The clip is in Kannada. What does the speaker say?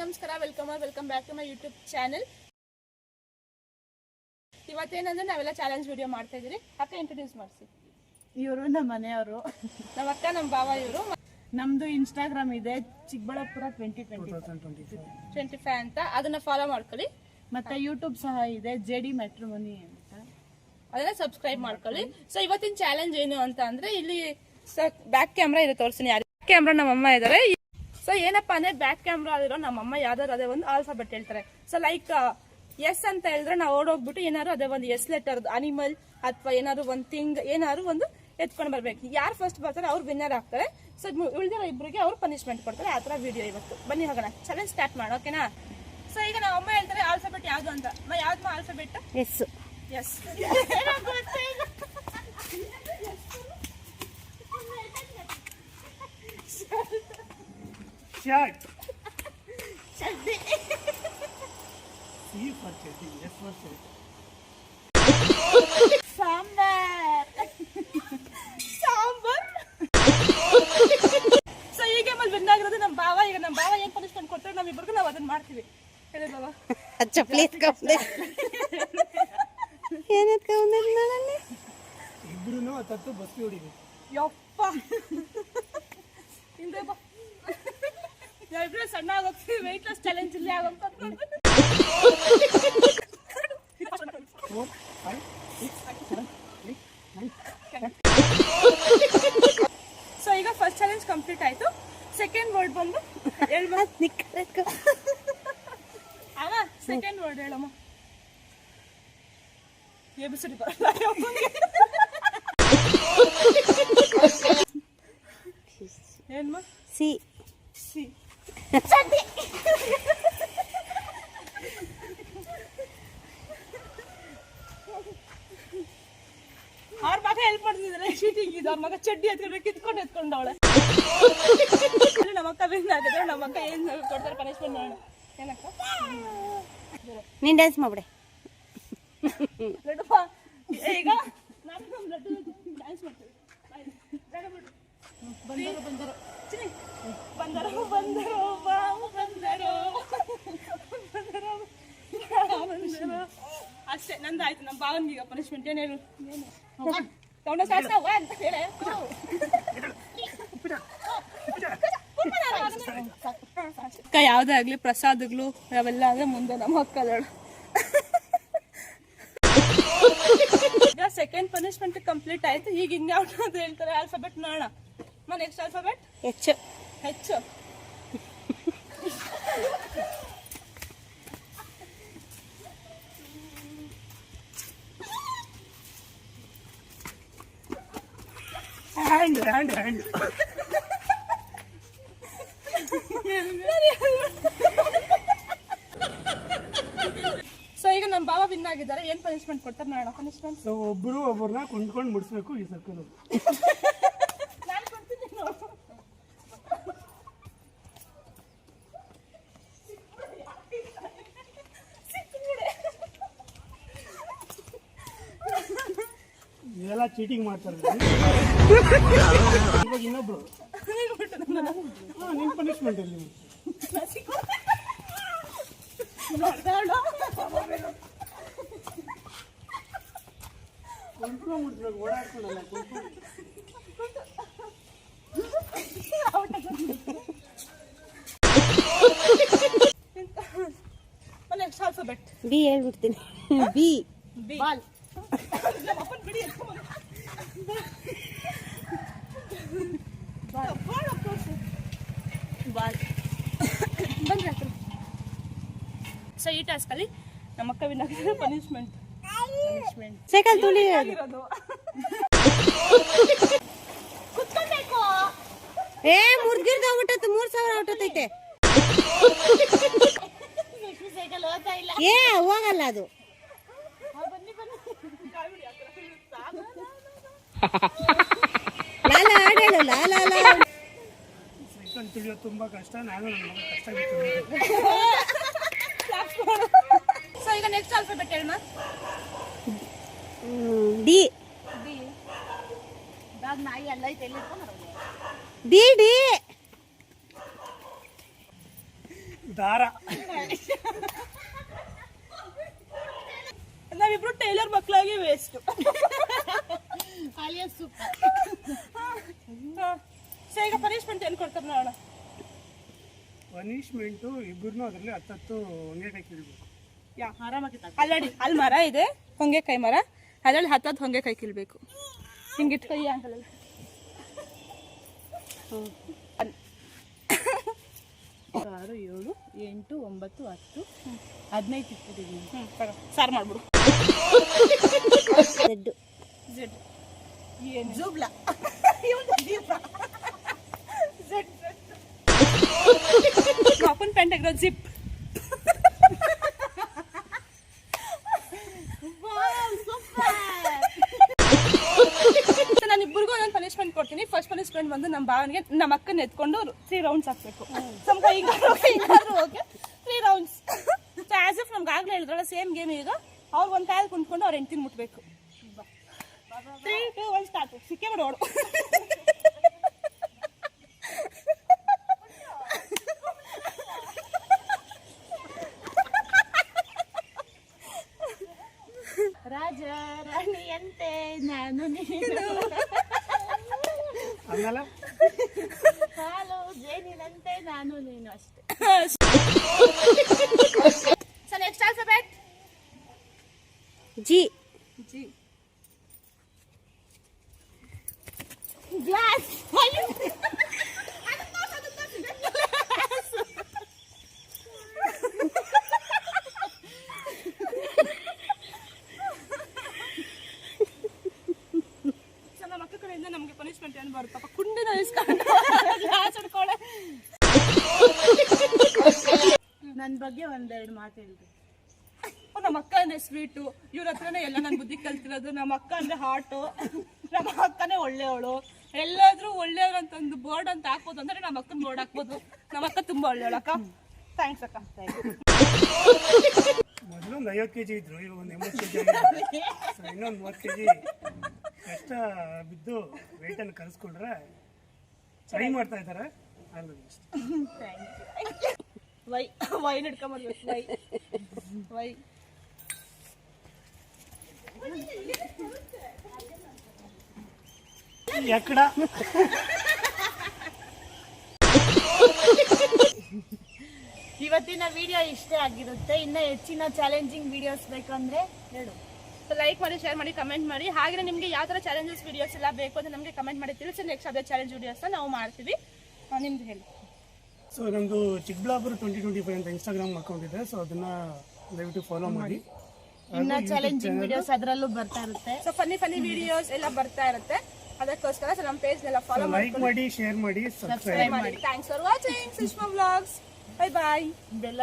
ನಮಸ್ಕಾರ welcome welcome back to my YouTube channel ಇವತ್ತೇನಂದ್ರೆ ನಾವೆಲ್ಲ ಚಾಲೆಂಜ್ ವಿಡಿಯೋ ಮಾಡ್ತಾ ಇದೀರಿ ಅಕ್ಕ ಇಂಟ್ರೊಡ್ಯೂಸ್ ಮಾಡಿಸಿ. ಇವರು ನಮ್ಮ ಮನೆಯವರು. ನಮ್ಮ ಅಕ್ಕ ನಮ್ಮ ಬಾವ ಇವರು. ನಮ್ದು ಇನ್ಸ್ಟಾಗ್ರಾಮ್ ಇದೆ Chikkaballapura twenty twenty twenty five ಅಂತ. ಅದನ್ನ ಫಾಲೋ ಮಾಡ್ಕೊಳ್ಳಿ. ಮತ್ತೆ ಯೂಟ್ಯೂಬ್ ಸಹ ಇದೆ ಜೆ ಡಿ ಮೆಟ್ರೋಮನಿ ಅಂತ. ಅದನ್ನ ಸಬ್ಸ್ಕ್ರೈಬ್ ಮಾಡ್ಕೊಳ್ಳಿ. ಸೊ ಇವತ್ತಿನ ಚಾಲೆಂಜ್ ಏನು ಅಂತ ಅಂದ್ರೆ ಇಲ್ಲಿ ಬ್ಯಾಕ್ ಕ್ಯಾಮ್ರಾ ಇದೆ ತೋರಿಸ್ತೀನಿ ಯಾರು ಕ್ಯಾಮ್ರಾ ನಮ್ಮಮ್ಮ ಇದಾರೆ ಸೊ ಏನಪ್ಪ ಅಂದ್ರೆ ಬ್ಯಾಕ್ ಕ್ಯಾಮ್ರಾ ನಮ್ಮ ನಮ್ಮಮ್ಮ ಯಾವ್ದಾದ್ರು ಅದೇ ಒಂದು ಆಲ್ಫಾಬೆಟ್ ಹೇಳ್ತಾರೆ. ಸೊ ಲೈಕ್ ಎಸ್ ಅಂತ ಹೇಳಿದ್ರೆ ನಾವು ಓಡೋಗ್ಬಿಟ್ಟು ಏನಾದ್ರು ಅದೇ ಒಂದು ಎಸ್ ಲೆಟರ್ ಅನಿಮಲ್ ಅಥವಾ ಏನಾದ್ರು ಒಂದು ಥಿಂಗ್ ಏನಾದ್ರು ಒಂದು ಎತ್ಕೊಂಡು ಬರ್ಬೇಕು. ಯಾರು ಫಸ್ಟ್ ಬರ್ತಾರೆ ಅವ್ರು ವಿನ್ನರ್ ಆಗ್ತಾರೆ. ಸೊ ಉಳಿದಿರೋ ಇಬ್ಬರಿಗೆ ಅವ್ರು ಪನಿಷ್ಮೆಂಟ್ ಕೊಡ್ತಾರೆ. ಆ ಥರ ವಿಡಿಯೋ ಇವತ್ತು. ಬನ್ನಿ ಹೋಗೋಣ. ಚಾಲೆಂಜ್ ಸ್ಟಾರ್ಟ್ ಮಾಡೋಣ ಓಕೆನಾ ಸೊ ಈಗ ನಮ್ಮ ಅಮ್ಮ ಹೇಳ್ತಾರೆ ಆಲ್ಫಾಬೆಟ್ ಯಾವುದು ಅಂತ. ಅಮ್ಮ ಯಾವ್ದು alphabet S S Shirt. C for chatting, S for so win ಆಗಿರೋದು ನಮ್ಮ ಬಾವ ಈಗ ನಮ್ಮ ಬಾವ ಏನು ಪನಿಷ್ಮೆಂಟ್ ಕೊಡ್ತಾರೆ ನಮ್ಮಿಬ್ಬರಿಗೂ ನಾವು ಅದನ್ನ ಮಾಡ್ತೀವಿ. ಹೇಳಿ ಭಾವ. ಚಪ್ಪಲಿ ಎತ್ಕೊಂಡೆ ಏನ್ ಎತ್ಕೊಂಡೆ ಇಬ್ರು ಹತ್ತತ್ತು ಬಸ್ ಹೊಡಿಬೇಕು ಯಪ್ಪ. ಹಿಂದೆ ಬಾ. ನಾವಿಬ್ರು ಸಣ್ಣ ಆಗೋಗ್ತೀವಿ. ವೆಯ್ಟ್ ಲಾಸ್ ಚಾಲೆಂಜ್ ಇಲ್ಲಿ ಆಗೋಗ್ತಾ ಸೊ ಈಗ ಫಸ್ಟ್ ಚಾಲೆಂಜ್ ಕಂಪ್ಲೀಟ್ ಆಯ್ತು. ಸೆಕೆಂಡ್ ವರ್ಡ್ ಬಂದು ಹೇಳಮ್ಮ ನಿಕ್ಕ ಅವ ಸೆಕೆಂಡ್ ವರ್ಡ್ ಹೇಳಮ್ಮ. ಎಬಿಸಿಡಿ ಬರಲ್ಲ ಏನ್ಮ ಸಿ. ಸಿ. ಅವ್ರ ಮಗ ಹೆಲ್ಪ್ ಮಾಡ್ತಿದ್ರೆ. ಶೀಟಿಂಗ್ ಇದು. ಅವ್ರ ಮಗ ಚಡ್ಡಿ ಎತ್ಕೊಂಡು ಕಿತ್ಕೊಂಡು ಎತ್ಕೊಂಡವಳೆ ನಮ್ಮ ಅಕ್ಕ ವಿನ್ ಆಗಿದ್ರೆ ನಮ್ಮ ಅಕ್ಕ ಏನ್ ಕೊಡ್ತಾರೆ ಪನಿಷ್ಮೆಂಟ್ ಮಾಡೋಣ. ಏನಕ್ಕ? ನೀನ್ ಡ್ಯಾನ್ಸ್ ಮಾಡ್ಬಿಡೆ. ಈಗ ನಾನು ಡ್ಯಾನ್ಸ್ ಮಾಡ್ತೀವಿ. ಬಂದರು ಬಂದರು. ಬಂದರು ಬಂದರು, ಬಾವು ಬಂದರು. ಬಂದರು. ಅಷ್ಟೇ, ನಂದಾಯ್ತು ನಮ್ಮ ಭಾವನ್ಗೀಗ ಪನಿಷ್ಮೆಂಟ್ ಏನೇನು ತಗೊಂಡ ಸಾಸ ಅಂತ ಅಕ್ಕ, ಯಾವುದೇ ಆಗಲಿ ಪ್ರಸಾದಗಳು, ಅವೆಲ್ಲ ಆದ್ರೆ ಮುಂದೆ ನಮ್ಮ ಅಕ್ಕದಳು ಈಗ ಸೆಕೆಂಡ್ ಪನಿಷ್ಮೆಂಟ್ ಕಂಪ್ಲೀಟ್ ಆಯ್ತು. ಈಗ ಇನ್ಯಾವ್ದು ಅಂತ ಹೇಳ್ತಾರೆ ಆಲ್ಫಾಬೆಟ್ ನೋಡೋಣ. ನೆಕ್ಸ್ಟ್ ಆಲ್ಫಾಬೆಟ್ ಹೆಚ್ಚು ಹೆಚ್ಚು ಹ್ಯಾಂಡ್ ಹ್ಯಾಂಡ್ ಹ್ಯಾಂಡ್ ಸೊ ಈಗ ನಮ್ಮ ಬಾಬಾ ವಿನ್ ಆಗಿದ್ದಾರೆ. ಏನ್ ಪನಿಷ್ಮೆಂಟ್ ಕೊಡ್ತಾರೆ ನೋಡೋಣ? ಪನಿಷ್ಮೆಂಟ್ ಸೊ ಒಬ್ರು ಒಬ್ಬರನ್ನ ಕೊಂಡ್ಕೊಂಡು ಮುಡಿಸ್ಬೇಕು ಈ ಸರ್ಕಲ್ ನಾನು ಕೊಡ್ತೀನಿ ನೋಡು. ಇದೆಲ್ಲ ಚೀಟಿಂಗ್ ಮಾಡ್ತಾರೆ. ಇವಾಗ ಇನ್ನೊಬ್ರು. ಹಾ ನಿಮ್ ಪನಿಷ್ಮೆಂಟ್ ಇಲ್ಲಿ ಓಡಾಡ್ಕೊಂಡಲ್ಲ ನೆಕ್ಸ್ಟ್ ಆಲ್ಫಾಬೆಟ್ ಬಿ ಹೇಳ್ಬಿಡ್ತೀನಿ. ಬಿ. B ball. ನಮ್ಮ ಅಪ್ಪನ ಬಿಡಿ ಸೊ ಈ ಟಾಸ್ಕಲ್ಲಿ ನಮ್ಮ ಅಕ್ಕ ವಿನ್ ಆಗಿದ್ರೆ ಪನಿಷ್ಮೆಂಟ್ ಪನಿಷ್ಮೆಂಟ್ ಸೈಕಲ್ ತುಳಿ ಆಗಿರೋದು. ಕುತ್ಕೊಬೇಕು. ಏ ಮುರ್ಗಿರ್ದು ಹೋಗ್ಬಿಟ್ಟತ್ತು ಮೂರ್ ಸಾವಿರ ಹೊಟ್ಟೈತೆ ಸೈಕಲ್ ಓದ್ತಾ ಇಲ್ಲ. ಏ ಹೋಗಲ್ಲ ಅದು ಬನ್ನಿ ಬನ್ನಿ ಕಾಲ್ಬಿಡಿ ಆ ಕಡೆ. ಲಾಲ ಆಡೇಳು ಲಾಲ ಲಾ ಸೈಕಲ್ ತುಳಿಯೋದು ತುಂಬಾ ಕಷ್ಟ ನಾನು ನನ್ನ ಮಗ ಕಷ್ಟ ಬಿಟ್ಟು ಸೊ ಈಗ ನೆಕ್ಸ್ಟ್ ಆಲ್ಫಾಬೆಟ್ ಹೇಳಮ್ಮ ಡಿ ಬಿ ನಾಯಿ ಎಲ್ಲ ಐತೆ ಎಲ್ಲಿ ಡಿ ಡಿ ದಾರ ನಾವಿಬ್ರು ಟೈಲರ್ ಮಕ್ಕಳಾಗಿ ವೇಸ್ಟ್ ಪನಿಶ್ಮೆಂಟ್ ಸೂಪರ್ ಸೊ ಈಗ ಪನಿಷ್ಮೆಂಟ್ ಏನು ಕೊಡ್ತಾರೆ ನೋಡೋಣ ಪನಿಷ್ಮೆಂಟು ಇಬ್ಬರನ್ನೂ ಅದರಲ್ಲಿ ಹತ್ತತ್ತು ಹೊಂಗೆಕಾಯಿ ಕೀಳ್ಬೇಕು ಯಾ ಆರಾಮಾಗಿ ಅಲ್ಲಡಿ ಅಲ್ಲಿ ಮರ ಇದೆ ಹೊಂಗೆಕಾಯಿ ಮರ. ಅದ್ರಲ್ಲಿ ಹತ್ತತ್ತು ಕೈ ಕೀಳ್ಬೇಕು ಹಿಂಗಿಟ್ಟು ಕೈ ಆಗಲ್ಲ ಆರು ಏಳು ಎಂಟು ಒಂಬತ್ತು ಹತ್ತು ಹದಿನೈದು ಇಟ್ಟಿದ್ದೀವಿ. ಸಾರು ಮಾಡ್ಬಿಡು. ದೊಡ್ಡ ಝೆಡ್ ಏನು ಜೂಬ್ಲಾ ಅಪ್ಪನ ಪ್ಯಾಂಟ್ ಆಗಿರೋ ಜಿಪ್ ನಾನು ಇಬ್ಬರಿಗೂ ಒಂದೊಂದು ಪನಿಷ್ಮೆಂಟ್ ಕೊಡ್ತೀನಿ. ಫಸ್ಟ್ ಪನಿಷ್ಮೆಂಟ್ ಬಂದು ನಮ್ಮ ಭಾವನಿಗೆ ನಮ್ಮ ಅಕ್ಕನ ಎತ್ಕೊಂಡು ತ್ರೀ ರೌಂಡ್ಸ್ ಹಾಕ್ಬೇಕು. ನಮ್ಮ ಕೈಗಾದ್ರೂ okay three rounds as if ನಮ್ಗೆ ಆಗಲೇ ಹೇಳಿದ್ರಲ್ಲ ಸೇಮ್ ಗೇಮ್ ಈಗ. ಅವ್ರು ಒಂದು ಕಾಯಲ್ಲಿ ಕುಂತ್ಕೊಂಡು ಅವ್ರು ಹೆಂಡ್ತಿನ ಮುಟ್ಬೇಕು. ತ್ರೀ ಟು ಒನ್ ಸ್ಟಾರ್ಟ್ ಸಿಕ್ಕೇ ಬಿಡು ಓಡು ರಾಜ ರಾಣಿಯಂತೆ ನಾನು ನೀನು. ಹಾಲು ಜೇನಿನಂತೆ ನಾನು ನೀನು ಅಷ್ಟೇ so next alphabet G. G. Glass. ನಮಗೆ ಪನಿಷ್ಮೆಂಟ್ ಏನು ಬರುತ್ತಪ್ಪ ಕುಂಡಿನ ಇಸ್ಕೊಂಡು ಗ್ಲಾಸ್ ಹಿಡ್ಕೊಳ್ಳೆ ನನ್ನ ಬಗ್ಗೆ ಒಂದೆರಡು ಮಾತು ಹೇಳ್ರಿ ಓ, ನಮ್ಮ ಅಕ್ಕ ಅಂದ್ರೆ ಸ್ವೀಟು ಇವ್ರ ಹತ್ರನೇ ಎಲ್ಲ ನನ್ನ ಬುದ್ಧಿ ಕಲ್ತಿರೋದು. ನಮ್ಮ ಅಕ್ಕ ಅಂದ್ರೆ ಹಾಟು ನಮ್ಮ ಅಕ್ಕನೇ ಒಳ್ಳೆಯವಳು. ಎಲ್ಲಾದ್ರೂ ಒಳ್ಳೆಯವ್ರು ಅಂತ ಒಂದು ಬೋರ್ಡ್ ಅಂತ ಹಾಕ್ಬೋದು ಅಂದ್ರೆ ನಮ್ಮ ಅಕ್ಕನ ಬೋರ್ಡ್ ಹಾಕ್ಬೋದು. ನಮ್ಮ ಅಕ್ಕ ತುಂಬಾ ಒಳ್ಳೆಯವಳು ಅಕ್ಕ. ಥ್ಯಾಂಕ್ಸ್ ಅಕ್ಕ. ಮೊದಲು ಒಂದು ಐವತ್ತು ಕೆ ಜಿ ಇದ್ರು ಇವಾಗ ಒಂದು ಎಂಬತ್ತು ಕೆ ಜಿ ಇನ್ನೊಂದು ಮೂವತ್ತು ಕೆ ಜಿ ಕಷ್ಟ ಬಿದ್ದು ವೆಯ್ಟನ್ನು ಕರೆಸ್ಕೊಂಡ್ರೆ ಟ್ರೈ ಮಾಡ್ತಾ ಇದ್ದಾರೆ. All the best Y wine ಹಿಡ್ಕೊಂಬರ್ಬೇಕು Y Y ಎಕ್ಕಡ? ಇವತ್ತಿನ ವಿಡಿಯೋ ಇಷ್ಟೇ ಆಗಿರುತ್ತೆ. ಇನ್ನ ಹೆಚ್ಚಿನ ಚಾಲೆಂಜಿಂಗ್ ವಿಡಿಯೋಸ್ ಬೇಕಂದ್ರೆ ಹೇಳು. ಸೊ ಲೈಕ್ ಮಾಡಿ ಶೇರ್ ಮಾಡಿ ಕಮೆಂಟ್ ಮಾಡಿ. ಹಾಗೆ ನಿಮಗೆ ಯಾವ ಥರ ಚಾಲೆಂಜಸ್ ವಿಡಿಯೋಸ್ ಎಲ್ಲ ಬೇಕು ಅಂತ ನಮಗೆ ಕಮೆಂಟ್ ಮಾಡಿ ತಿಳಿಸಿ ನೆಕ್ಸ್ಟ್ ಅದೇ ಚಾಲೆಂಜ್ ವಿಡಿಯೋಸ್ ನಾವು ಮಾಡ್ತೀವಿ. ನಿಮ್ದು ಹೇಳಿ. ಸೊ ನಮ್ಮದು ಚಿಕ್ಕಬಳ್ಳಾಪುರ ಟ್ವೆಂಟಿ ಟ್ವೆಂಟಿ ಫೈವ್ ಅಂತ ಇನ್ಸ್ಟಾಗ್ರಾಮ್ ಅಕೌಂಟ್ ಇದೆ. ಸೊ ಅದನ್ನ ದಯವಿಟ್ಟು ಫಾಲೋ ಮಾಡಿ. ಇನ್ನ ಚಾಲೆಂಜಿಂಗ್ ವಿಡಿಯೋಸ್ ಅದರಲ್ಲೂ ಬರ್ತಾ ಇರುತ್ತೆ. ಸೊ ಫನ್ನಿ ಫನ್ನಿ ವಿಡಿಯೋಸ್ ಎಲ್ಲ ಬರ್ತಾ ಇರುತ್ತೆ. ಅದಕ್ಕೋಸ್ಕರ ಸೊ ನಮ್ಮ ಪೇಜ್ನೆಲ್ಲ ಫಾಲೋ ಲೈಕ್ ಮಾಡಿ ಶೇರ್ ಮಾಡಿ ಸಬ್ಸ್ಕ್ರೈಬ್ ಮಾಡಿ. Thanks for watching Sushma vlogs bye bye ಬೆಲ್ಲ